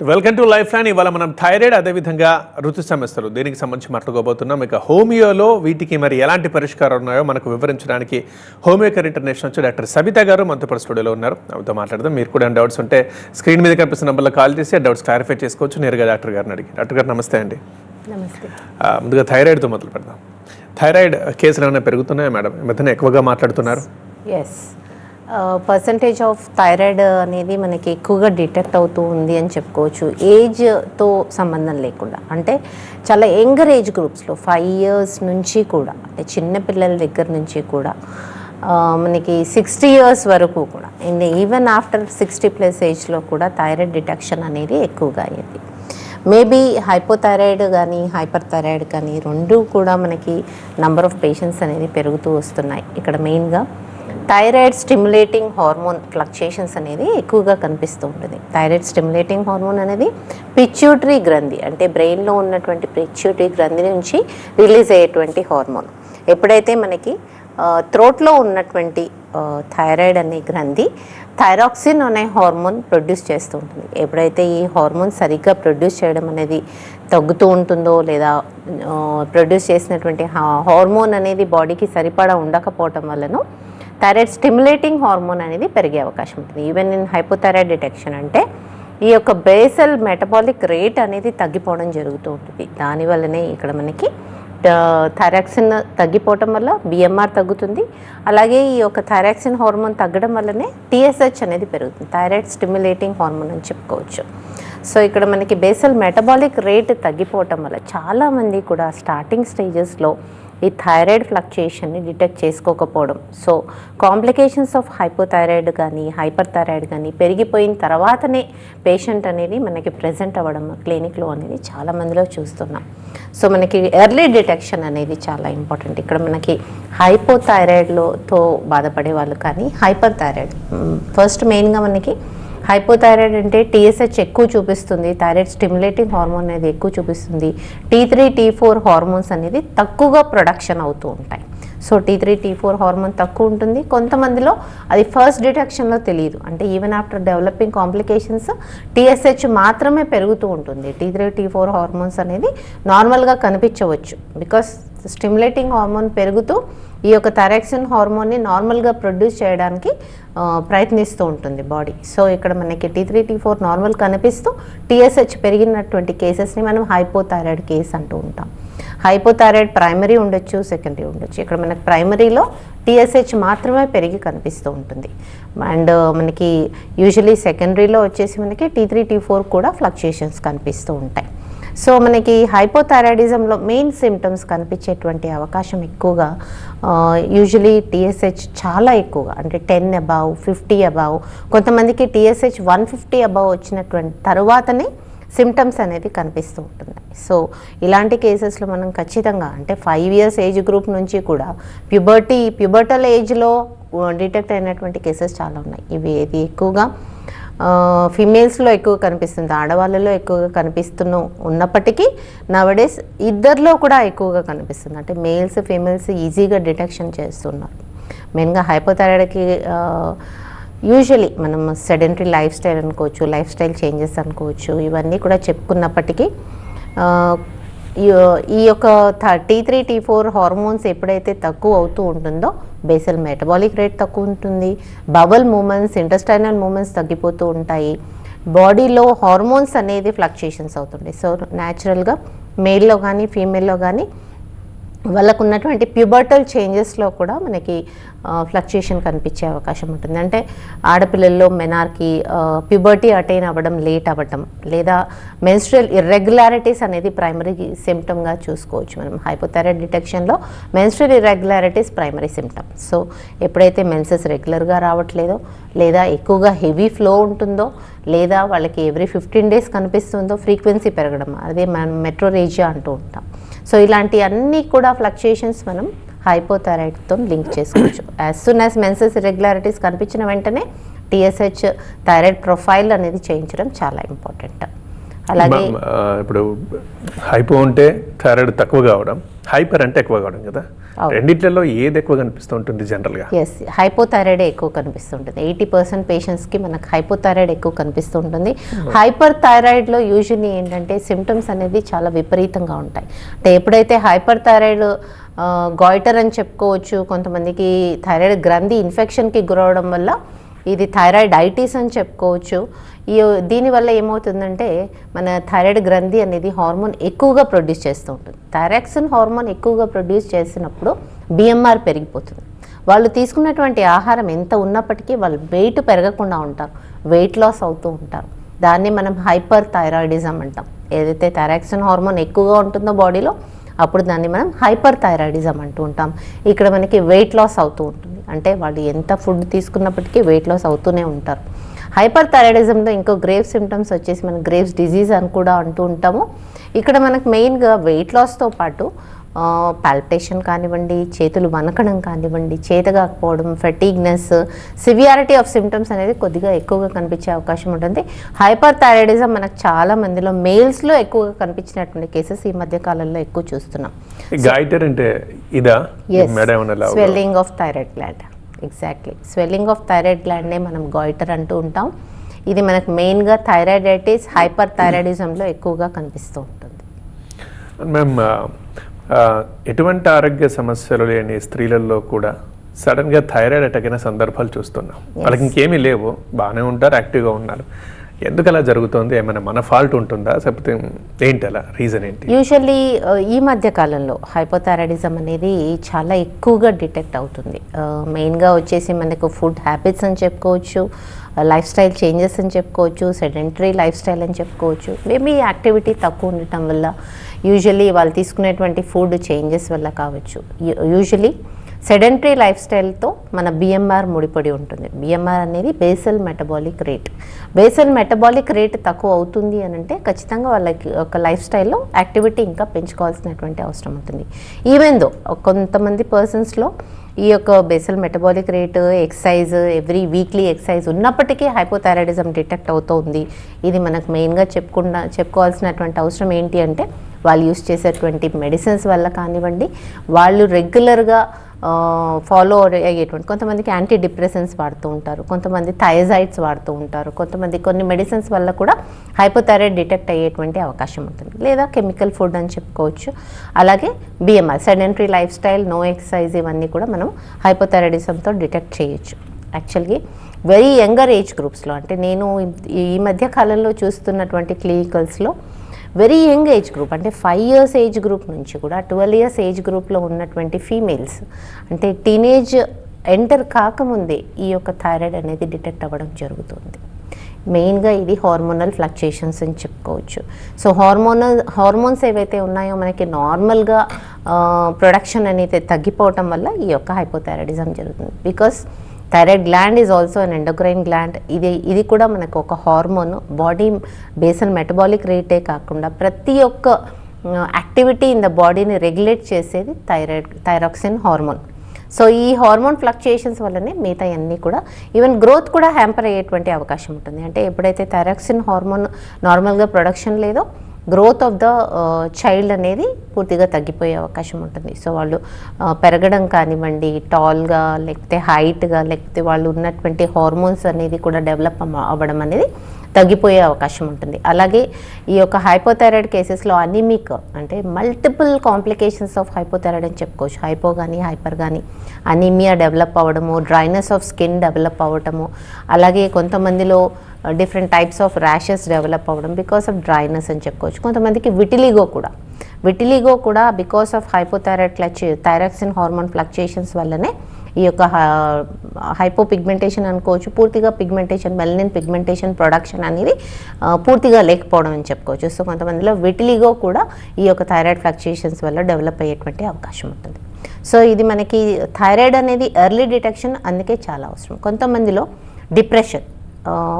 Welcome to life line ఇవాళ మనం thyroid అదేవిధంగా ఋతు సమస్యలు. దీనికి సంబంధించి మాట్లాడుకోబోతున్నాం. ఇక హోమియోలో వీటికి మరి ఎలాంటి పరిష్కారాలు ఉన్నాయో మనకు వివరించడానికి హోమియో కేర్ ఇంటర్నేషనల్ నుంచి డాక్టర్ సబిత గారు పాటు స్టూడియోలో ఉన్నారు. ఆమెతో మాట్లాడదాం. మీరు కూడా డౌట్స్ ఉంటే స్క్రీన్ మీద కనిపిస్తున్న నెంబర్లో కాల్ చేసి డౌట్స్ క్లారిఫై చేసుకోవచ్చు. నేరుగా డాక్టర్ గారిని అడిగి డాక్టర్ గారు నమస్తే అండి. ముందుగా థైరాయిడ్తో మొదలు పెడదాం. థైరాయిడ్ కేసులు ఏమైనా పెరుగుతున్నాయా మేడం? మధ్యన ఎక్కువగా మాట్లాడుతున్నారు. ఎస్ పర్సంటేజ్ ఆఫ్ థైరాయిడ్ అనేది మనకి ఎక్కువగా డిటెక్ట్ అవుతూ ఉంది అని చెప్పుకోవచ్చు. ఏజ్తో సంబంధం లేకుండా. అంటే చాలా యంగర్ ఏజ్ గ్రూప్స్లో ఫైవ్ ఇయర్స్ నుంచి కూడా అంటే చిన్న పిల్లల దగ్గర నుంచి కూడా మనకి సిక్స్టీ ఇయర్స్ వరకు కూడా and even after sixty plus ఏజ్లో కూడా థైరాయిడ్ డిటెక్షన్ అనేది ఎక్కువగా అయ్యింది. మేబీ హైపోథైరాయిడ్ కానీ హైపర్ థైరాయిడ్ కానీ రెండు కూడా మనకి నంబర్ ఆఫ్ పేషెంట్స్ అనేది పెరుగుతూ వస్తున్నాయి. ఇక్కడ మెయిన్గా థైరాయిడ్ స్టిమ్యులేటింగ్ హార్మోన్ ఫ్లక్చుయేషన్స్ అనేది ఎక్కువగా కనిపిస్తూ ఉంటుంది. థైరాయిడ్ స్టిమ్యులేటింగ్ హార్మోన్ అనేది పిచ్యూటరీ గ్రంథి అంటే బ్రెయిన్లో ఉన్నటువంటి పిచ్యూటరీ గ్రంథి నుంచి రిలీజ్ అయ్యేటువంటి హార్మోన్ ఎప్పుడైతే మనకి త్రోట్లో ఉన్నటువంటి థైరాయిడ్ అనే గ్రంథి థైరాక్సిన్ అనే హార్మోన్ ప్రొడ్యూస్ చేస్తూ ఉంటుంది. ఎప్పుడైతే ఈ హార్మోన్ సరిగ్గా ప్రొడ్యూస్ చేయడం అనేది తగ్గుతూ ఉంటుందో లేదా ప్రొడ్యూస్ చేసినటువంటి హా- హార్మోన్ అనేది బాడీకి సరిపడా ఉండకపోవటం వలన థైరాయిడ్ స్టిమ్యులేటింగ్ హార్మోన్ అనేది పెరిగే అవకాశం ఉంటుంది. ఈవెన్ ఇన్ హైపోథైరాయిడ్ డిటెక్షన్ అంటే ఈ యొక్క బేసల్ మెటబాలిక్ రేట్ అనేది తగ్గిపోవడం జరుగుతూ ఉంటుంది. దానివల్లనే ఇక్కడ మనకి థైరాక్సిన్ తగ్గిపోవటం వల్ల బిఎంఆర్ తగ్గుతుంది. అలాగే ఈ యొక్క థైరాక్సిన్ హార్మోన్ తగ్గడం వల్లనే టీఎస్హెచ్ అనేది పెరుగుతుంది. థైరాయిడ్ స్టిమ్యులేటింగ్ హార్మోన్ అని చెప్పుకోవచ్చు. సో ఇక్కడ మనకి బేసల్ మెటబాలిక్ రేట్ తగ్గిపోవటం వల్ల చాలామంది కూడా స్టార్టింగ్ స్టేజెస్లో ఈ థైరాయిడ్ ఫ్లక్చుయేషన్ని డిటెక్ట్ చేసుకోకపోవడం. సో కాంప్లికేషన్స్ ఆఫ్ హైపోథైరాయిడ్ కానీ హైపర్ థైరాయిడ్ కానీ పెరిగిపోయిన తర్వాతనే పేషెంట్ అనేది మనకి ప్రజెంట్ అవ్వడం క్లినిక్లో అనేది చాలా మందిలో చూస్తున్నాం. సో మనకి ఎర్లీ డిటెక్షన్ అనేది చాలా ఇంపార్టెంట్ ఇక్కడ మనకి హైపోథైరాయిడ్లోతో బాధపడే వాళ్ళు కానీ హైపర్ థైరాయిడ్ ఫస్ట్ మెయిన్గా మనకి హైపోథైరాయిడ్ అంటే టీఎస్హెచ్ ఎక్కువ చూపిస్తుంది. థైరాయిడ్ స్టిమ్యులేటింగ్ హార్మోన్ అనేది ఎక్కువ చూపిస్తుంది. T three T four hormones అనేది తక్కువగా ప్రొడక్షన్ అవుతూ ఉంటాయి. So T three T four hormone తక్కువ ఉంటుంది. కొంతమందిలో అది ఫస్ట్ డిటెక్షన్లో తెలియదు. అంటే even after developing complications TSH మాత్రమే పెరుగుతూ ఉంటుంది. T three T four hormones అనేది నార్మల్గా కనిపించవచ్చు. బికాస్ స్టిమ్యులేటింగ్ హార్మోన్ పెరుగుతూ ఈ యొక్క థైరాక్సిన్ హార్మోన్ని నార్మల్గా ప్రొడ్యూస్ చేయడానికి ప్రయత్నిస్తూ ఉంటుంది బాడీ. సో ఇక్కడ మనకి T three T four normal కనిపిస్తూ టీఎస్హెచ్ పెరిగినటువంటి కేసెస్ని మనం హైపోథైరాయిడ్ కేస్ అంటూ ఉంటాం. హైపోథైరాయిడ్ ప్రైమరీ ఉండొచ్చు సెకండరీ ఉండొచ్చు. ఇక్కడ మనకి ప్రైమరీలో టీఎస్హెచ్ మాత్రమే పెరిగి కనిపిస్తూ ఉంటుంది. అండ్ మనకి యూజువలీ సెకండరీలో వచ్చేసి మనకి టీ త్రీ టీ ఫోర్ కూడా ఫ్లక్చుయేషన్స్ కనిపిస్తూ ఉంటాయి. సో మనకి హైపోథైరాయిడిజంలో మెయిన్ సిమ్టమ్స్ కనిపించేటువంటి అవకాశం ఎక్కువగా యూజువలీ టీఎస్హెచ్ చాలా ఎక్కువగా అంటే టెన్ అబౌవ్ ఫిఫ్టీ అబౌవ్ కొంతమందికి టీఎస్హెచ్ వన్ ఫిఫ్టీ అబౌవ్ వచ్చినటువంటి తర్వాతనే సిమ్టమ్స్ అనేది కనిపిస్తూ ఉంటుంది. సో ఇలాంటి కేసెస్లో మనం ఖచ్చితంగా అంటే ఫైవ్ ఇయర్స్ ఏజ్ గ్రూప్ నుంచి కూడా ప్యూబర్టీ ప్యూబర్టల్ ఏజ్లో డిటెక్ట్ అయినటువంటి కేసెస్ చాలా ఉన్నాయి. ఇవి ఇది ఎక్కువగా ఫిమేల్స్లో ఎక్కువ కనిపిస్తుంది ఆడవాళ్ళలో ఎక్కువగా కనిపిస్తున్న ఉన్నప్పటికీ నవడేస్ ఇద్దరిలో కూడా ఎక్కువగా కనిపిస్తుంది. అంటే మేల్స్ ఫీమేల్స్ ఈజీగా డిటెక్షన్ చేస్తున్నారు. మెయిన్గా హైపోథైరాయిడ్కి యూజువలీ మనం సెడెంటరీ లైఫ్ స్టైల్ అనుకోవచ్చు లైఫ్ స్టైల్ చేంజెస్ అనుకోవచ్చు ఇవన్నీ కూడా చెప్పుకున్నప్పటికీ ఈ- ఈ యొక్క T three T four hormones ఎప్పుడైతే తక్కువ అవుతూ ఉంటుందో బేసల్ మెటబాలిక్ రేట్ తక్కువ ఉంటుంది బబల్ మూమెంట్స్ ఇంటస్టైనల్ మూమెంట్స్ తగ్గిపోతూ ఉంటాయి. బాడీలో హార్మోన్స్ అనేది ఫ్లక్చుయేషన్స్ అవుతుంటాయి. సో న్యాచురల్గా మేల్లో కానీ ఫీమేల్లో కానీ వాళ్ళకు ఉన్నటువంటి ప్యూబర్టల్ చేంజెస్లో కూడా మనకి ఫ్లక్చుయేషన్ కనిపించే అవకాశం ఉంటుంది. అంటే ఆడపిల్లల్లో మెనార్కి ప్యూబర్టీ అటైన్ అవ్వడం లేట్ అవ్వడం లేదా మెన్స్ట్రల్ ఇర్రెగ్యులారిటీస్ అనేది ప్రైమరీ సిమ్టమ్గా చూసుకోవచ్చు మనం. Hypothyroid డిటెక్షన్లో menstrual irregularities primary symptom so ఎప్పుడైతే మెన్సెస్ రెగ్యులర్గా రావట్లేదో లేదా ఎక్కువగా హెవీ ఫ్లో ఉంటుందో లేదా వాళ్ళకి ఎవ్రీ ఫిఫ్టీన్ డేస్ కనిపిస్తుందో ఫ్రీక్వెన్సీ పెరగడం అదే మనం మెట్రోరేజియా అంటూ ఉంటాం. సో ఇలాంటి అన్నీ కూడా ఫ్లక్చుయేషన్స్ మనం హైపోథైరాయిడ్తో లింక్ చేసుకోవచ్చు. As soon as menses irregularities కనిపించిన వెంటనే టీఎస్హెచ్ థైరాయిడ్ ప్రొఫైల్ అనేది చేయించడం చాలా ఇంపార్టెంట్ అలాగే ఇప్పుడు హైపో ఉంటే థైరాయిడ్ తక్కువ కావడం హైపర్ అంటే ఎక్కువ కావడం కదా? రెండిట్లలో ఏది ఎక్కువ కనిపిస్తూ ఉంటుంది జనరల్గా ఎస్ హైపోథైరాయిడ్ ఎక్కువ కనిపిస్తుంటుంది. ఎయిటీ పర్సెంట్ పేషెంట్స్కి మనకు హైపోథైరాయిడ్ ఎక్కువ కనిపిస్తుంటుంది. హైపర్ థైరాయిడ్లో యూజువల్లీ ఏంటంటే సిమ్టమ్స్ అనేది చాలా విపరీతంగా ఉంటాయి. అంటే ఎప్పుడైతే హైపర్ థైరాయిడ్ గాయిటర్ అని చెప్పుకోవచ్చు కొంతమందికి థైరాయిడ్ గ్రంథి ఇన్ఫెక్షన్కి గురవడం వల్ల ఇది థైరాయిడ్ ఐటీస్ అని చెప్పుకోవచ్చు. ఈ దీనివల్ల ఏమవుతుందంటే మన థైరాయిడ్ గ్రంథి అనేది హార్మోన్ ఎక్కువగా ప్రొడ్యూస్ చేస్తూ ఉంటుంది. థైరాక్సిన్ హార్మోన్ ఎక్కువగా ప్రొడ్యూస్ చేసినప్పుడు బిఎంఆర్ పెరిగిపోతుంది. వాళ్ళు తీసుకున్నటువంటి ఆహారం ఎంత ఉన్నప్పటికీ వాళ్ళు వెయిట్ పెరగకుండా ఉంటారు. వెయిట్ లాస్ అవుతూ ఉంటారు. దాన్ని మనం హైపర్ థైరాయిడిజం అంటాం. ఏదైతే థైరాక్సిన్ హార్మోన్ ఎక్కువగా ఉంటుందో బాడీలో అప్పుడు దాన్ని మనం హైపర్ థైరాయిడిజం అంటూ ఉంటాం. ఇక్కడ మనకి వెయిట్ లాస్ అవుతూ ఉంటుంది. అంటే వాళ్ళు ఎంత ఫుడ్ తీసుకున్నప్పటికీ వెయిట్ లాస్ అవుతూనే ఉంటారు. హైపర్ థైరాయిడిజంలో ఇంకో గ్రేవ్ సిమ్టమ్స్ వచ్చేసి మనం గ్రేవ్స్ డిజీజ్ అని కూడా అంటూ ఉంటాము. ఇక్కడ మనకు మెయిన్గా వెయిట్ లాస్తో పాటు పాల్పిటేషన్ కానివ్వండి చేతులు వనకడం కానివ్వండి చేతగాకపోవడం ఫెటీగ్నెస్ సివియారిటీ ఆఫ్ సిమ్టమ్స్ అనేది కొద్దిగా ఎక్కువగా కనిపించే అవకాశం ఉంటుంది. హైపర్ థైరాయిడిజం మనకు చాలా మందిలో మేల్స్లో ఎక్కువగా కనిపించినటువంటి కేసెస్ ఈ మధ్య కాలంలో ఎక్కువ చూస్తున్నాం. గాయిటర్ అంటే ఇదా? Swelling of thyroid gland exactly swelling of thyroid గ్లాండ్నే మనం గాయిటర్ అంటూ ఉంటాం. ఇది మనకు మెయిన్గా థైరాయిడైటిస్ హైపర్ థైరాయిడిజంలో ఎక్కువగా కనిపిస్తూ ఉంటుంది. మ్యామ్ ఎటువంటి ఆరోగ్య సమస్యలు లేని స్త్రీలలో కూడా సడన్గా థైరాయిడ్ అటాక్ అయిన సందర్భాలు చూస్తున్నాం. వాళ్ళకి ఇంకేమీ లేవు. బాగానే ఉంటారు యాక్టివ్గా ఉన్నారు. ఎందుకు అలా జరుగుతుంది? ఏమైనా మన ఫాల్ట్ ఉంటుందా? లేకపోతే ఏంటి అలా రీజన్ ఏంటి యూజువల్లీ ఈ మధ్య కాలంలో హైపోథైరాయిడిజం అనేది చాలా ఎక్కువగా డిటెక్ట్ అవుతుంది. Uh, మెయిన్గా వచ్చేసి మనకు ఫుడ్ హ్యాబిట్స్ అని చెప్పుకోవచ్చు లైఫ్ స్టైల్ చేంజెస్ అని చెప్పుకోవచ్చు సెడెంటరీ లైఫ్ స్టైల్ అని చెప్పుకోవచ్చు. మేబీ యాక్టివిటీ తక్కువ ఉండటం వల్ల యూజువల్లీ వాళ్ళు తీసుకునేటువంటి ఫుడ్ చేంజెస్ వల్ల కావచ్చు. యూజువలీ సెడెంటరీ లైఫ్ స్టైల్తో మన బిఎంఆర్ ముడిపడి ఉంటుంది. బిఎంఆర్ అనేది basal metabolic rate basal metabolic rate తక్కువ అవుతుంది అని అంటే ఖచ్చితంగా వాళ్ళకి ఒక లైఫ్ స్టైల్లో యాక్టివిటీ ఇంకా పెంచుకోవాల్సినటువంటి అవసరం ఉంటుంది. ఈవెన్ దో కొంతమంది పర్సన్స్లో ఈ యొక్క basal metabolic rate exercise every weekly exercise ఉన్నప్పటికీ హైపోథైరాయిడిజం డిటెక్ట్ అవుతుంది ఇది మనకు మెయిన్గా చెప్పుకున్న చెప్పుకోవాల్సినటువంటి అవసరం ఏంటి అంటే వాళ్ళు యూస్ చేసేటువంటి మెడిసిన్స్ వల్ల కానివ్వండి వాళ్ళు రెగ్యులర్గా ఫాలో అయ్యేటువంటి కొంతమందికి యాంటీ డిప్రెసెన్స్ వాడుతూ ఉంటారు కొంతమంది థైజాయిడ్స్ వాడుతూ ఉంటారు కొంతమంది కొన్ని మెడిసిన్స్ వల్ల కూడా హైపోథైరాయిడ్ డిటెక్ట్ అయ్యేటువంటి అవకాశం ఉంటుంది. లేదా కెమికల్ ఫుడ్ అని చెప్పుకోవచ్చు. అలాగే BMR sedentary life style no exercise ఇవన్నీ కూడా మనం హైపోథైరాయిడిజంతో డిటెక్ట్ చేయొచ్చు. యాక్చువల్గా వెరీ యంగర్ ఏజ్ గ్రూప్స్లో అంటే నేను ఈ మధ్య కాలంలో చూస్తున్నటువంటి క్లినికల్స్లో వెరీ యంగ్ ఏజ్ గ్రూప్ అంటే ఫైవ్ ఇయర్స్ ఏజ్ గ్రూప్ నుంచి కూడా ట్వెల్వ్ ఇయర్స్ ఏజ్ గ్రూప్లో ఉన్నటువంటి ఫీమేల్స్ అంటే టీనేజ్ ఎంటర్ కాకముందే ఈ యొక్క థైరాయిడ్ అనేది డిటెక్ట్ అవ్వడం జరుగుతుంది. మెయిన్గా ఇది హార్మోనల్ ఫ్లక్చుయేషన్స్ అని చెప్పుకోవచ్చు. సో హార్మోనల్ హార్మోన్స్ ఏవైతే ఉన్నాయో మనకి నార్మల్గా ప్రొడక్షన్ అనేది తగ్గిపోవటం వల్ల ఈ యొక్క హైపోథైరాయిడిజం జరుగుతుంది. Because thyroid gland is also an endocrine gland ఇది ఇది కూడా మనకు ఒక హార్మోన్ బాడీ బేసల్ మెటబాలిక్ రేటే కాకుండా ప్రతి ఒక్క యాక్టివిటీ ఇన్ ద బాడీని రెగ్యులేట్ చేసేది థైరాయిడ్ థైరాక్సిన్ హార్మోన్ సో ఈ హార్మోన్ ఫ్లక్చుయేషన్స్ వల్లనే మిగతా అన్నీ కూడా ఈవెన్ గ్రోత్ కూడా హ్యాంపర్ అయ్యేటువంటి అవకాశం ఉంటుంది. అంటే ఎప్పుడైతే థైరాక్సిన్ హార్మోన్ నార్మల్గా ప్రొడక్షన్ లేదో గ్రోత్ ఆఫ్ ద చైల్డ్ అనేది పూర్తిగా తగ్గిపోయే అవకాశం ఉంటుంది. సో వాళ్ళు పెరగడం కానివ్వండి టాల్గా లేకపోతే హైట్గా లేకపోతే వాళ్ళు ఉన్నటువంటి హార్మోన్స్ అనేది కూడా డెవలప్ అవ్వడం అనేది తగ్గిపోయే అవకాశం ఉంటుంది. అలాగే ఈ యొక్క హైపోథైరాయిడ్ కేసెస్లో అనిమిక్ అంటే మల్టిపుల్ కాంప్లికేషన్స్ ఆఫ్ హైపోథైరాయిడ్ అని చెప్పుకోవచ్చు. హైపో కానీ హైపర్ కానీ అనీమియా డెవలప్ అవ్వడము డ్రైనెస్ ఆఫ్ స్కిన్ డెవలప్ అవ్వటము అలాగే కొంతమందిలో different types of rashes develop అవ్వడం బికాస్ ఆఫ్ డ్రైనెస్ అని చెప్పుకోవచ్చు. కొంతమందికి విటిలిగో కూడా. విటిలిగో కూడా బికాస్ ఆఫ్ హైపోథైరాయిడ్ క్లచ్ థైరాక్సిన్ హార్మోన్ ఫ్లక్చుయేషన్స్ వల్లనే ఈ యొక్క uh, హైపో పిగ్మెంటేషన్ అనుకోవచ్చు. పూర్తిగా పిగ్మెంటేషన్ మెలనిన్ పిగ్మెంటేషన్ ప్రొడక్షన్ అనేది uh, పూర్తిగా లేకపోవడం అని చెప్పుకోవచ్చు. సో కొంతమందిలో విటిలిగో కూడా ఈ యొక్క థైరాయిడ్ ఫ్లక్చుయేషన్స్ వల్ల డెవలప్ అయ్యేటువంటి అవకాశం ఉంటుంది. సో ఇది మనకి థైరాయిడ్ అనేది ఎర్లీ డిటెక్షన్ అందుకే చాలా అవసరం. కొంతమందిలో డిప్రెషన్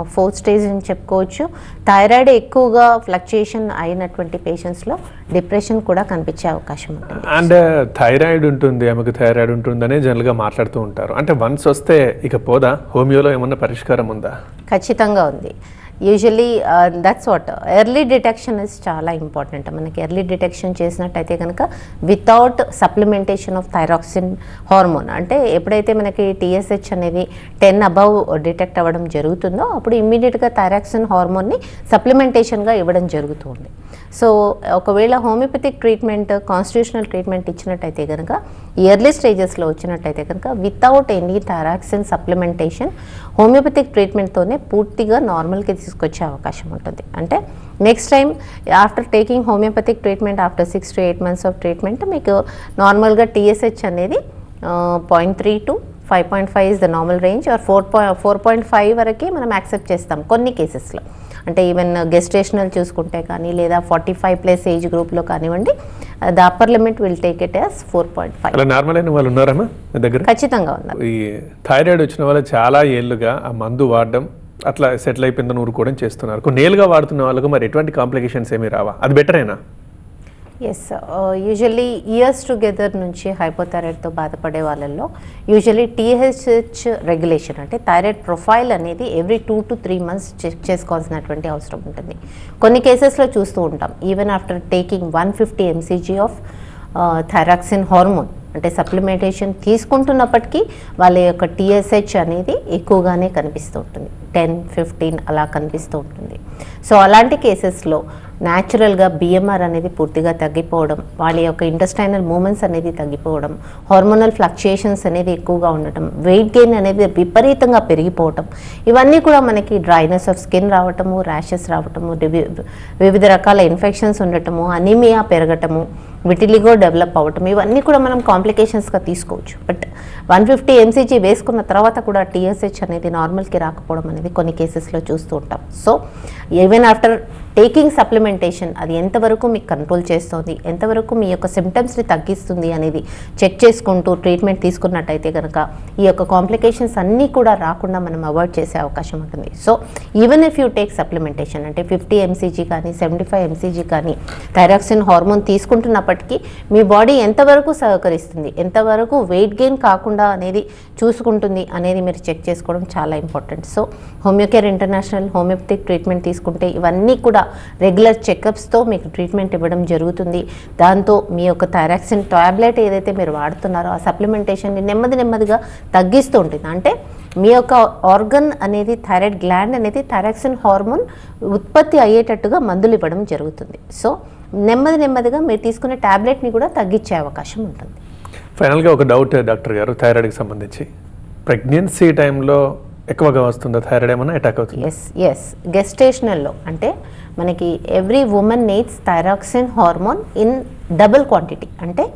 ఫోర్త్ స్టేజ్ అని చెప్పుకోవచ్చు. థైరాయిడ్ ఎక్కువగా ఫ్లక్చుయేషన్ అయినటువంటి పేషెంట్స్లో డిప్రెషన్ కూడా కనిపించే అవకాశం ఉంటుంది. అండ్ థైరాయిడ్ ఉంటుంది ఆమెకు థైరాయిడ్ ఉంటుందని జనరల్గా మాట్లాడుతూ ఉంటారు. అంటే వన్స్ వస్తే ఇక పోదా? హోమియోలో ఏమన్నా పరిష్కారం ఉందా? ఖచ్చితంగా ఉంది. Usually that's what early detection is చాలా ఇంపార్టెంట్ మనకి ఎర్లీ డిటెక్షన్ చేసినట్టయితే కనుక without supplementation of thyroxine hormone అంటే ఎప్పుడైతే మనకి టీఎస్హెచ్ అనేది టెన్ అబవ్ డిటెక్ట్ అవ్వడం జరుగుతుందో అప్పుడు ఇమ్మీడియట్గా థైరాక్సిన్ హార్మోన్ని సప్లిమెంటేషన్గా ఇవ్వడం జరుగుతుంది. సో ఒకవేళ హోమియోపతిక్ ట్రీట్మెంట్ కాన్స్టిట్యూషనల్ ట్రీట్మెంట్ ఇచ్చినట్టయితే కనుక ఇయర్లీ స్టేజెస్లో వచ్చినట్టయితే కనుక without any thyroxine supplementation homeopathic ట్రీట్మెంట్తోనే పూర్తిగా నార్మల్కి తీసుకొచ్చే అవకాశం ఉంటుంది. అంటే next time after taking homeopathic treatment after six to eight months of treatment మీకు నార్మల్గా టీఎస్హెచ్ అనేది point three to five point five is the normal range or four point four point five వరకే మనం యాక్సెప్ట్ చేస్తాం కొన్ని కేసెస్లో అంటే even gestational చూసుకుంటే కానీ లేదా ఫార్టీ ఫైవ్ ప్లస్ ఏజ్ గ్రూప్లో కానివ్వండి the upper limit will take it as four point five అలా నార్మల్ అయిన వాళ్ళు ఉన్నారమ్మా మీ దగ్గర? ఖచ్చితంగా ఉన్నారు. ఈ థైరాయిడ్ వచ్చిన వాళ్ళు చాలా ఏళ్ళుగా ఆ మందు వాడడం అట్లా సెటిల్ అయిపోయిందని ఊరుకోవడం చేస్తున్నారు. కొన్నేళ్ళుగా వాడుతున్న వాళ్ళకు మరి ఎటువంటి కాంప్లికేషన్స్ ఏమి రావా? అది బెటరేనా ఎస్ యూజువల్లీ ఇయర్స్ టుగెదర్ నుంచి హైపోథైరాయిడ్తో బాధపడే వాళ్ళల్లో యూజువల్లీ టీహెచ్హెచ్ రెగ్యులేషన్ అంటే థైరాయిడ్ ప్రొఫైల్ అనేది every two to three months check చేసుకోవాల్సినటువంటి అవసరం ఉంటుంది. కొన్ని కేసెస్లో చూస్తూ ఉంటాం. Even after taking one fifty MCG of thyroxine hormone అంటే సప్లిమెంటేషన్ తీసుకుంటున్నప్పటికీ వాళ్ళ యొక్క టీఎస్హెచ్ అనేది ఎక్కువగానే కనిపిస్తూ ఉంటుంది. టెన్ ఫిఫ్టీన్ అలా కనిపిస్తూ ఉంటుంది. సో అలాంటి కేసెస్లో న్యాచురల్గా బిఎంఆర్ అనేది పూర్తిగా తగ్గిపోవడం వాళ్ళ యొక్క ఇంటెస్టైనల్ మూమెంట్స్ అనేది తగ్గిపోవడం హార్మోనల్ ఫ్లక్చుయేషన్స్ అనేది ఎక్కువగా ఉండటం వెయిట్ గెయిన్ అనేది విపరీతంగా పెరిగిపోవటం ఇవన్నీ కూడా మనకి డ్రైనెస్ ఆఫ్ స్కిన్ రావటము ర్యాషెస్ రావటము డివి- వివిధ రకాల ఇన్ఫెక్షన్స్ ఉండటము అనీమియా పెరగటము విటిలిగో డెవలప్ అవ్వటం. ఇవన్నీ కూడా మనం కాంప్లికేషన్స్గా తీసుకోవచ్చు. బట్ వన్ ఫిఫ్టీ ఎంసీజీ వేసుకున్న తర్వాత కూడా టీఎస్హెచ్ అనేది నార్మల్కి రాకపోవడం అనేది కొన్ని కేసెస్లో చూస్తూ ఉంటాం. So even after taking supplementation అది ఎంతవరకు మీకు కంట్రోల్ చేస్తుంది ఎంతవరకు మీ యొక్క సిమ్టమ్స్ని తగ్గిస్తుంది అనేది చెక్ చేసుకుంటూ ట్రీట్మెంట్ తీసుకున్నట్టయితే కనుక ఈ యొక్క కాంప్లికేషన్స్ అన్నీ కూడా రాకుండా మనం అవాయిడ్ చేసే అవకాశం ఉంటుంది. So even if you take supplementation అంటే ఫిఫ్టీ ఎంసీజీ కానీ సెవెంటీ ఫైవ్ ఎంసీజీ కానీ థైరాక్సిన్ హార్మోన్ తీసుకుంటున్న ఉన్నప్పటికీ మీ బాడీ ఎంతవరకు సహకరిస్తుంది ఎంతవరకు వెయిట్ గెయిన్ కాకుండా అనేది చూసుకుంటుంది అనేది మీరు చెక్ చేసుకోవడం చాలా important so Homeocare International homeopathic treatment తీసుకుంటే ఇవన్నీ కూడా రెగ్యులర్ చెకప్స్తో మీకు ట్రీట్మెంట్ ఇవ్వడం జరుగుతుంది. దాంతో మీ యొక్క థైరాక్సిన్ టాబ్లెట్ ఏదైతే మీరు వాడుతున్నారో ఆ సప్లిమెంటేషన్ని నెమ్మది నెమ్మదిగా తగ్గిస్తూ ఉంటుంది. అంటే మీ యొక్క ఆర్గన్ అనేది థైరాయిడ్ గ్లాండ్ అనేది థైరాక్సిన్ హార్మోన్ ఉత్పత్తి అయ్యేటట్టుగా మందులు ఇవ్వడం జరుగుతుంది. సో నెమ్మది నెమ్మదిగా మీరు తీసుకునే టాబ్లెట్ని కూడా తగ్గించే అవకాశం ఉంటుంది. ఫైనల్గా ఒక డౌట్ డాక్టర్ గారు థైరాయిడ్కి సంబంధించి. ప్రెగ్నెన్సీ టైంలో ఎక్కువగా వస్తుందా థైరాయిడ్ ఏమైనా అటాక్ అవుతుంది? ఎస్ ఎస్ గెస్టేషనల్లో అంటే మనకి every woman needs thyroxine hormone in double quantity అంటే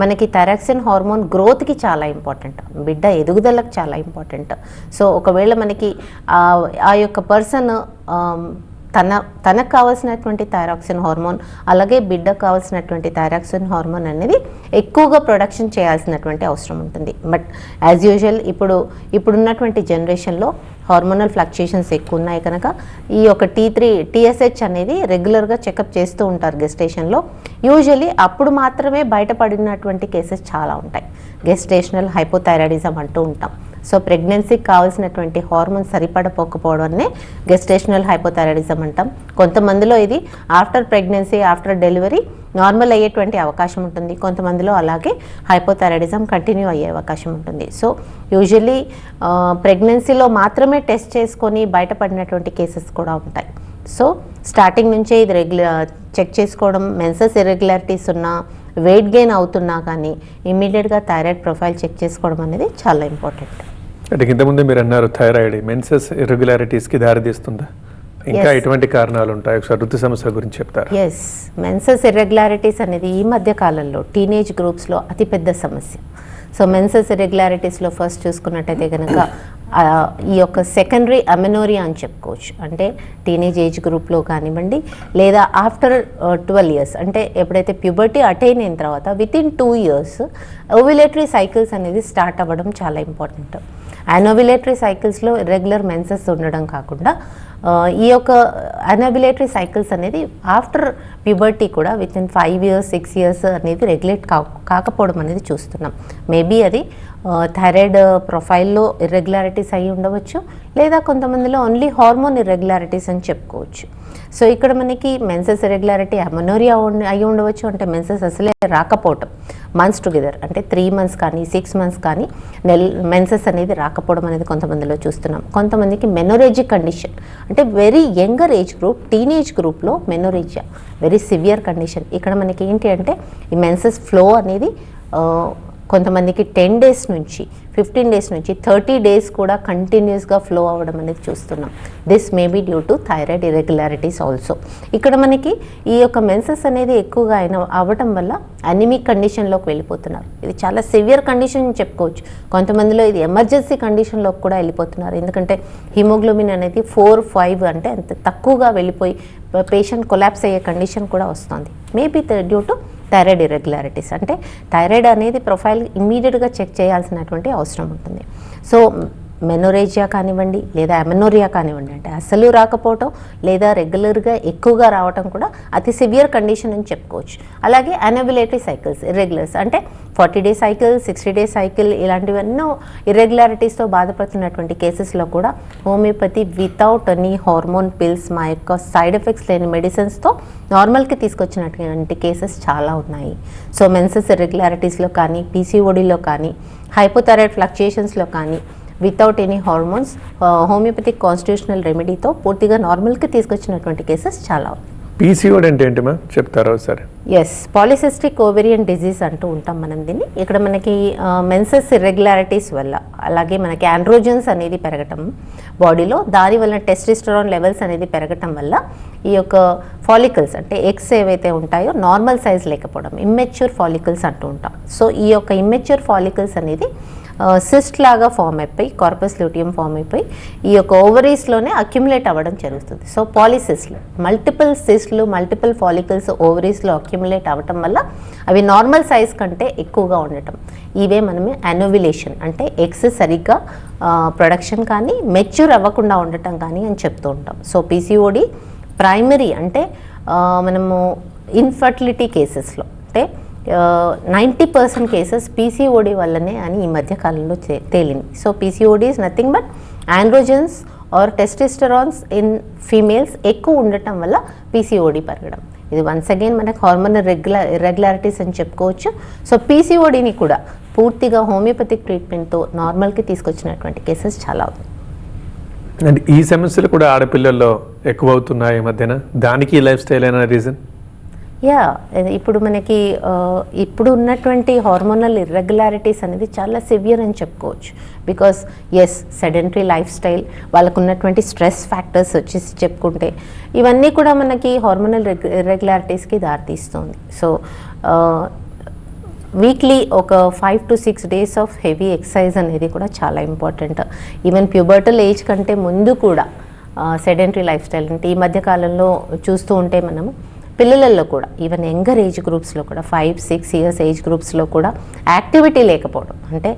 మనకి థైరాక్సిన్ హార్మోన్ గ్రోత్కి చాలా ఇంపార్టెంట్ బిడ్డ ఎదుగుదలకు చాలా ఇంపార్టెంట్ సో ఒకవేళ మనకి ఆ యొక్క పర్సన్ తన తనకు కావాల్సినటువంటి థైరాక్సిన్ హార్మోన్ అలాగే బిడ్డకు కావాల్సినటువంటి థైరాక్సిన్ హార్మోన్ అనేది ఎక్కువగా ప్రొడక్షన్ చేయాల్సినటువంటి అవసరం ఉంటుంది. బట్ యాజ్ యూజువల్ ఇప్పుడు ఇప్పుడున్నటువంటి జనరేషన్లో హార్మోనల్ ఫ్లక్చుయేషన్స్ ఎక్కువ ఉన్నాయి కనుక ఈ యొక్క టీ త్రీ టీఎస్హెచ్ అనేది రెగ్యులర్గా చెకప్ చేస్తూ ఉంటారు గెస్టేషన్లో యూజువలీ అప్పుడు మాత్రమే బయటపడినటువంటి కేసెస్ చాలా ఉంటాయి. గెస్టేషనల్ హైపోథైరాయిడిజం అంటూ ఉంటాం. సో ప్రెగ్నెన్సీకి కావాల్సినటువంటి హార్మోన్ సరిపడపోకపోవడాన్ని గెస్టేషనల్ హైపోథైరాయిడిజం అంటాం. కొంతమందిలో ఇది after pregnancy after delivery normal అయ్యేటువంటి అవకాశం ఉంటుంది. కొంతమందిలో అలాగే హైపోథైరాయిడిజం కంటిన్యూ అయ్యే అవకాశం ఉంటుంది. సో యూజువల్లీ ప్రెగ్నెన్సీలో మాత్రమే టెస్ట్ చేసుకొని బయటపడినటువంటి కేసెస్ కూడా ఉంటాయి. సో స్టార్టింగ్ నుంచే ఇది రెగ్యులర్ చెక్ చేసుకోవడం మెన్సెస్ ఇర్రెగ్యులారిటీస్ ఉన్నా వెయిట్ గెయిన్ అవుతున్నా కానీ ఇమ్మీడియట్గా థైరాయిడ్ ప్రొఫైల్ చెక్ చేసుకోవడం అనేది చాలా ఇంపార్టెంట్ అంటే ఇంతకుముందు మీరు అన్నారు థైరాయిడ్ మెన్సెస్ ఇర్రెగ్యులారిటీస్కి దారితీస్తుందా? ఇంకా. ఎటువంటి కారణాలు ఉంటాయి ఒకసారి ఋతు సమస్య గురించి చెప్తారు? ఎస్ మెన్సెస్ ఇర్రెగ్యులారిటీస్ అనేది ఈ మధ్య కాలంలో టీనేజ్ గ్రూప్స్లో అతిపెద్ద సమస్య. సో మెన్సెస్ ఇర్రెగ్యులారిటీస్లో ఫస్ట్ చూసుకున్నట్టయితే కనుక ఈ యొక్క సెకండరీ అమెనోరియా అని చెప్పుకోవచ్చు. అంటే టీనేజ్ ఏజ్ గ్రూప్లో కానివ్వండి లేదా ఆఫ్టర్ ట్వెల్వ్ ఇయర్స్ అంటే ఎప్పుడైతే ప్యూబర్టీ అటైన్ అయిన తర్వాత within two years ovulatory cycles అనేది స్టార్ట్ అవ్వడం చాలా ఇంపార్టెంట్ అనోవిలేటరీ సైకిల్స్లో రెగ్యులర్ మెన్సెస్ ఉండడం కాకుండా ఈ యొక్క అనబిలేటరీ సైకిల్స్ అనేది ఆఫ్టర్ ప్యూబర్టీ కూడా within five years six years అనేది రెగ్యులేట్ కా కాకపోవడం అనేది చూస్తున్నాం. మేబీ అది థైరాయిడ్ ప్రొఫైల్లో ఇర్రెగ్యులారిటీస్ అయి ఉండవచ్చు లేదా కొంతమందిలో ఓన్లీ హార్మోన్ ఇర్రెగ్యులారిటీస్ అని చెప్పుకోవచ్చు. సో ఇక్కడ మనకి మెన్సెస్ రెగ్యులారిటీ అమనోరియా అయి ఉండవచ్చు అంటే మెన్సెస్ అసలే రాకపోవటం. మంత్స్ టుగెదర్ అంటే త్రీ మంత్స్ కానీ సిక్స్ మంత్స్ కానీ నెల్ మెన్సెస్ అనేది రాకపోవడం అనేది కొంతమందిలో చూస్తున్నాం. కొంతమందికి మెనోరేజిక్ కండిషన్ అంటే very younger age group teenage గ్రూప్లో మెనోరేజియా వెరీ సివియర్ కండిషన్ ఇక్కడ మనకి ఏంటి అంటే ఈ మెన్సెస్ ఫ్లో అనేది కొంతమందికి టెన్ డేస్ నుంచి ఫిఫ్టీన్ డేస్ నుంచి థర్టీ డేస్ కూడా కంటిన్యూస్గా ఫ్లో అవ్వడం అనేది చూస్తున్నాం. This may be due to thyroid irregularities also ఇక్కడ మనకి ఈ యొక్క మెన్సెస్ అనేది ఎక్కువగా అయిన అవ్వటం వల్ల అనిమిక్ కండిషన్లోకి వెళ్ళిపోతున్నారు. ఇది చాలా సివియర్ కండిషన్ చెప్పుకోవచ్చు. కొంతమందిలో ఇది ఎమర్జెన్సీ కండిషన్లోకి కూడా వెళ్ళిపోతున్నారు. ఎందుకంటే హిమోగ్లోబిన్ అనేది ఫోర్ ఫైవ్ అంటే అంత తక్కువగా వెళ్ళిపోయి పేషెంట్ కొలాప్స్ అయ్యే కండిషన్ కూడా వస్తుంది. Maybe due to thyroid irregularities అంటే థైరాయిడ్ అనేది ప్రొఫైల్ ఇమ్మీడియట్గా చెక్ చేయాల్సినటువంటి అవసరం ఉంటుంది. సో మెనోరేజియా కానివ్వండి లేదా అమెనోరియా కానివ్వండి అంటే అసలు రాకపోవటం లేదా రెగ్యులర్గా ఎక్కువగా రావటం కూడా అతి సివియర్ కండిషన్ అని చెప్పుకోవచ్చు. అలాగే అనబిలేటరీ సైకిల్స్ ఇర్రెగ్యులర్స్ అంటే forty day cycle sixty day cycle ఇలాంటివన్నో ఇర్రెగ్యులారిటీస్తో బాధపడుతున్నటువంటి కేసెస్లో కూడా homeopathy without any hormone pills మా యొక్క సైడ్ ఎఫెక్ట్స్ లేని మెడిసిన్స్తో నార్మల్కి తీసుకొచ్చినటువంటి కేసెస్ చాలా ఉన్నాయి. సో మెన్సెస్ ఇర్రెగ్యులారిటీస్లో కానీ పీసీఓడిలో కానీ హైపోథైరాయిడ్ ఫ్లక్చుయేషన్స్లో కానీ without any hormones homeopathic constitutional రెమెడీతో పూర్తిగా నార్మల్కి తీసుకొచ్చినటువంటి కేసెస్ చాలా ఉన్నాయి. పీసీఓడి అంటే ఏంటి మ్యామ్ చెప్తారా సరే ఎస్ పాలిసిస్టిక్ ఓవేరియన్ డిజీజ్ అంటూ ఉంటాం మనం దీన్ని. ఇక్కడ మనకి మెన్సెస్ ఇర్రెగ్యులారిటీస్ వల్ల అలాగే మనకి ఆండ్రోజన్స్ అనేది పెరగటం బాడీలో దాని వల్ల టెస్టిస్టరాన్ లెవెల్స్ అనేది పెరగటం వల్ల ఈ యొక్క ఫాలికల్స్ అంటే ఎగ్స్ ఏవైతే ఉంటాయో నార్మల్ సైజ్ లేకపోవడం ఇమ్మెచ్యూర్ ఫాలికల్స్ అంటూ ఉంటాం. సో ఈ యొక్క ఇమ్మెచ్యూర్ ఫాలికల్స్ అనేది సిస్ట్ లాగా ఫామ్ అయిపోయి కార్పస్ ల్యూటియం ఫామ్ అయిపోయి ఈ యొక్క ఓవరీస్లోనే అక్యుములేట్ అవ్వడం జరుగుతుంది. సో పాలిసిస్లు మల్టిపుల్ సిస్ట్లు మల్టిపుల్ ఫాలికల్స్ ఓవరీస్లో అక్యుములేట్ అవ్వటం వల్ల అవి నార్మల్ సైజ్ కంటే ఎక్కువగా ఉండటం. ఇవే మనమే అనోవిలేషన్ అంటే ఎగ్స్ సరిగ్గా ప్రొడక్షన్ కానీ మెచ్యూర్ అవ్వకుండా ఉండటం కానీ అని చెప్తూ ఉంటాం. సో పీసీఓడి ప్రైమరీ అంటే మనము ఇన్ఫర్టిలిటీ కేసెస్లో అంటే నైంటీ పర్సెంట్ కేసెస్ పీసీఓడి వల్లనే అని ఈ మధ్య కాలంలో తేలింది. So PCOD is nothing but androgens or testosterones in females ఎక్కువ ఉండటం వల్ల పీసీఓడి పెరగడం. ఇది వన్స్ అగైన్ మనకు హార్మోన్ రెగ్యులర్ ఇర్రెగ్యులారిటీస్ అని చెప్పుకోవచ్చు. సో పీసీఓడిని కూడా పూర్తిగా హోమియోపతిక్ ట్రీట్మెంట్తో నార్మల్కి తీసుకొచ్చినటువంటి కేసెస్ చాలా ఉన్నాయి. అండ్ ఈ సమస్యలు కూడా ఆడపిల్లల్లో ఎక్కువ అవుతున్నాయి ఈ మధ్యన. దానికి లైఫ్ స్టైల్ అయిన రీజన్ యా ఇప్పుడు మనకి ఇప్పుడు ఉన్నటువంటి హార్మోనల్ ఇర్రెగ్యులారిటీస్ అనేది చాలా సివియర్ అని చెప్పుకోవచ్చు. Because as sedentary life style వాళ్ళకు ఉన్నటువంటి స్ట్రెస్ ఫ్యాక్టర్స్ వచ్చేసి చెప్పుకుంటే ఇవన్నీ కూడా మనకి హార్మోనల్ ఇర్రెగ్యులారిటీస్కి దారితీస్తుంది. సో వీక్లీ ఒక five to six days of heavy exercise అనేది కూడా చాలా ఇంపార్టెంట్ ఈవెన్ ప్యూబర్టల్ ఏజ్ కంటే ముందు కూడా సెడెంటరీ లైఫ్ స్టైల్ అంటే ఈ మధ్య కాలంలో చూస్తూ ఉంటే మనము పిల్లలలో కూడా ఈవెన్ యంగర్ ఏజ్ గ్రూప్స్లో కూడా ఫైవ్ సిక్స్ ఇయర్స్ ఏజ్ గ్రూప్స్లో కూడా యాక్టివిటీ లేకపోవడం. అంటే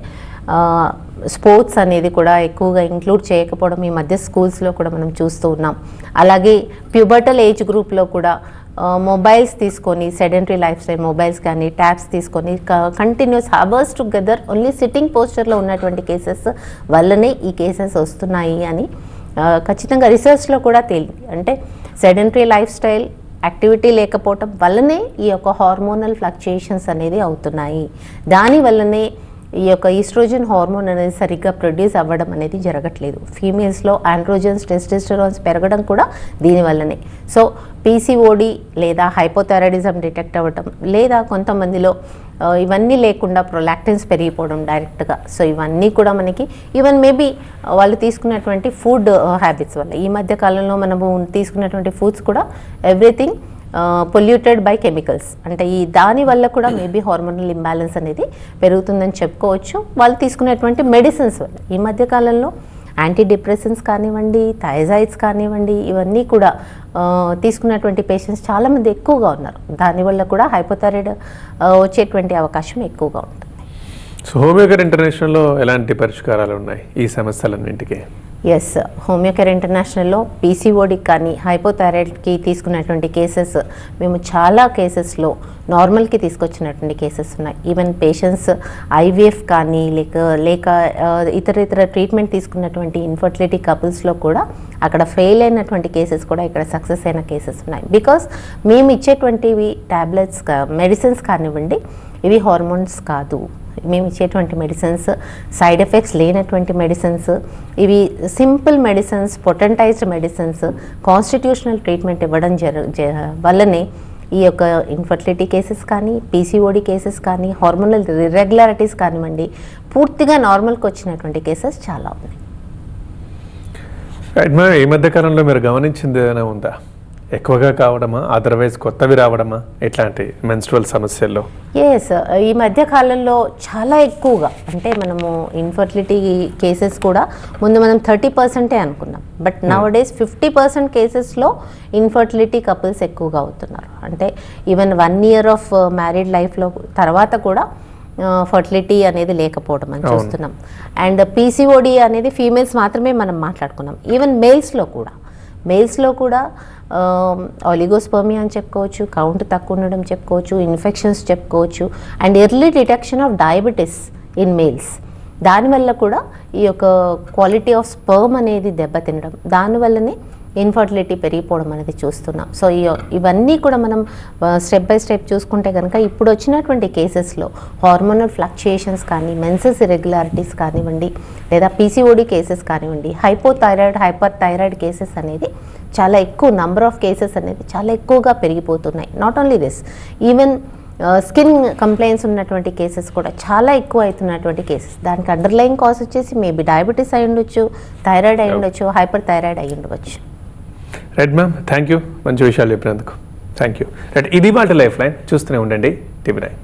స్పోర్ట్స్ అనేది కూడా ఎక్కువగా ఇంక్లూడ్ చేయకపోవడం ఈ మధ్య స్కూల్స్లో కూడా మనం చూస్తూ ఉన్నాం. అలాగే ప్యూబర్టల్ ఏజ్ గ్రూప్లో కూడా మొబైల్స్ తీసుకొని సెడెంటరీ లైఫ్ స్టైల్ మొబైల్స్ కానీ ట్యాబ్స్ తీసుకొని continuous hours together only sitting పోస్చర్లో ఉన్నటువంటి కేసెస్ వల్లనే ఈ కేసెస్ వస్తున్నాయి అని ఖచ్చితంగా రీసెర్చ్లో కూడా తేలింది. అంటే సెడెంటరీ లైఫ్ స్టైల్ యాక్టివిటీ లేకపోవటం వల్లనే ఈ యొక్క హార్మోనల్ ఫ్లక్చుయేషన్స్ అనేది అవుతున్నాయి. దాని వల్లనే ఈ యొక్క ఈస్ట్రోజన్ హార్మోన్ అనేది సరిగ్గా ప్రొడ్యూస్ అవ్వడం అనేది జరగట్లేదు. ఫీమేల్స్లో ఆండ్రోజన్స్ టెస్టెస్టరాన్స్ పెరగడం కూడా దీనివల్లనే సో పీసీఓడి లేదా హైపోథైరాయిడిజం డిటెక్ట్ అవ్వటం లేదా కొంతమందిలో ఇవన్నీ లేకుండా ప్రొలాక్టిన్స్ పెరిగిపోవడం డైరెక్ట్గా సో ఇవన్నీ కూడా మనకి ఈవెన్ మేబీ వాళ్ళు తీసుకున్నటువంటి ఫుడ్ హ్యాబిట్స్ వల్ల. ఈ మధ్య కాలంలో మనము తీసుకున్నటువంటి ఫుడ్స్ కూడా ఎవ్రీథింగ్ పొల్యూటెడ్ బై కెమికల్స్ అంటే ఈ దాని వల్ల కూడా మేబీ హార్మోనల్ ఇంబ్యాలెన్స్ అనేది పెరుగుతుందని చెప్పుకోవచ్చు. వాళ్ళు తీసుకునేటువంటి మెడిసిన్స్ వల్ల. ఈ మధ్య కాలంలో యాంటీ డిప్రెషన్స్ కానివ్వండి థైజాయిడ్స్ కానివ్వండి ఇవన్నీ కూడా తీసుకున్నటువంటి పేషెంట్స్ చాలామంది ఎక్కువగా ఉన్నారు. దానివల్ల కూడా హైపోథైరాయిడ్ వచ్చేటువంటి అవకాశం ఎక్కువగా ఉంటుంది. సో హోమియోకేర్ ఇంటర్నేషనల్లో ఎలాంటి పరిష్కారాలు ఉన్నాయి ఈ సమస్యలన్నింటికి? ఎస్ హోమియోకేర్ ఇంటర్నేషనల్లో పీసీఓడికి కానీ హైపోథైరాయిడ్కి తీసుకున్నటువంటి కేసెస్ మేము చాలా కేసెస్లో నార్మల్కి తీసుకొచ్చినటువంటి కేసెస్ ఉన్నాయి. ఈవెన్ పేషెంట్స్ ఐవీఎఫ్ కానీ లేక లేక ఇతర ఇతర ట్రీట్మెంట్ తీసుకున్నటువంటి ఇన్ఫర్టిలిటీ కపుల్స్లో కూడా అక్కడ ఫెయిల్ అయినటువంటి కేసెస్ కూడా ఇక్కడ సక్సెస్ అయిన కేసెస్ ఉన్నాయి. బికాస్ మేము ఇచ్చేటువంటివి ట్యాబ్లెట్స్ మెడిసిన్స్ కానివ్వండి ఇవి హార్మోన్స్ కాదు. మేము ఇచ్చేటువంటి మెడిసిన్స్ సైడ్ ఎఫెక్ట్స్ లేనటువంటి మెడిసిన్స్ ఇవి simple medicines potentized medicines constitutional treatment ఇవ్వడం జరు వల్లనే ఈ యొక్క ఇన్ఫర్టిలిటీ కేసెస్ కానీ పీసీఓడి కేసెస్ కానీ హార్మోనల్ ఇర్రెగ్యులారిటీస్ కానివ్వండి పూర్తిగా నార్మల్కి వచ్చినటువంటి కేసెస్ చాలా ఉన్నాయి. ఈ మధ్య కాలంలో మీరు గమనించింది ఏదైనా ఉందా? ఎక్కువగా కావడమా? అదర్వైజ్ కొత్తవి రావడమా? ఇట్లాంటి మెన్స్ట్రువల్ సమస్యల్లో? ఎస్ ఈ మధ్య కాలంలో చాలా ఎక్కువగా. అంటే మనము ఇన్ఫర్టిలిటీ కేసెస్ కూడా ముందు మనం థర్టీ పర్సెంటే అనుకున్నాం. But now days fifty percent కేసెస్లో ఇన్ఫర్టిలిటీ కపుల్స్ ఎక్కువగా అవుతున్నారు. అంటే even one year of married లైఫ్లో తర్వాత కూడా ఫర్టిలిటీ అనేది లేకపోవడం అని. చూస్తున్నాం. అండ్ పీసీఓడి అనేది ఫీమేల్స్ మాత్రమే మనం మాట్లాడుకున్నాం. ఈవెన్ మేల్స్లో కూడా. మేల్స్లో కూడా Um, ఆలిగోస్పర్మియా అని చెప్పుకోవచ్చు కౌంట్ తక్కువ ఉండడం చెప్పుకోవచ్చు ఇన్ఫెక్షన్స్ చెప్పుకోవచ్చు and early detection of diabetes in males దానివల్ల కూడా ఈ యొక్క క్వాలిటీ ఆఫ్ స్పర్మ్ అనేది దెబ్బతినడం దానివల్లనే ఇన్ఫర్టిలిటీ పెరిగిపోవడం అనేది చూస్తున్నాం. సో ఈ ఇవన్నీ కూడా మనం స్టెప్ బై స్టెప్ చూసుకుంటే కనుక ఇప్పుడు వచ్చినటువంటి కేసెస్లో హార్మోనల్ ఫ్లక్చుయేషన్స్ కానీ మెన్సెస్ ఇరెగ్యులారిటీస్ కానివ్వండి లేదా పీసీఓడి కేసెస్ కానివ్వండి హైపోథైరాయిడ్ హైపర్ థైరాయిడ్ కేసెస్ అనేది చాలా ఎక్కువ నంబర్ ఆఫ్ కేసెస్ అనేది చాలా ఎక్కువగా పెరిగిపోతున్నాయి. Not only this even skin complaints ఉన్నటువంటి కేసెస్ కూడా చాలా ఎక్కువ అవుతున్నటువంటి కేసెస్ దానికి అండర్లైన్ కాజ్ వచ్చేసి మేబీ డయాబెటీస్ అయి ఉండొచ్చు థైరాయిడ్ అయి ఉండొచ్చు హైపర్ థైరాయిడ్ అయి ఉండవచ్చు రైట్ మ్యామ్ థ్యాంక్ యూ మంచి విషయాలు చెప్పినందుకు. థ్యాంక్ యూ రైట్ ఇది మాట లైఫ్ లైన్ చూస్తూనే ఉండండి. TV nine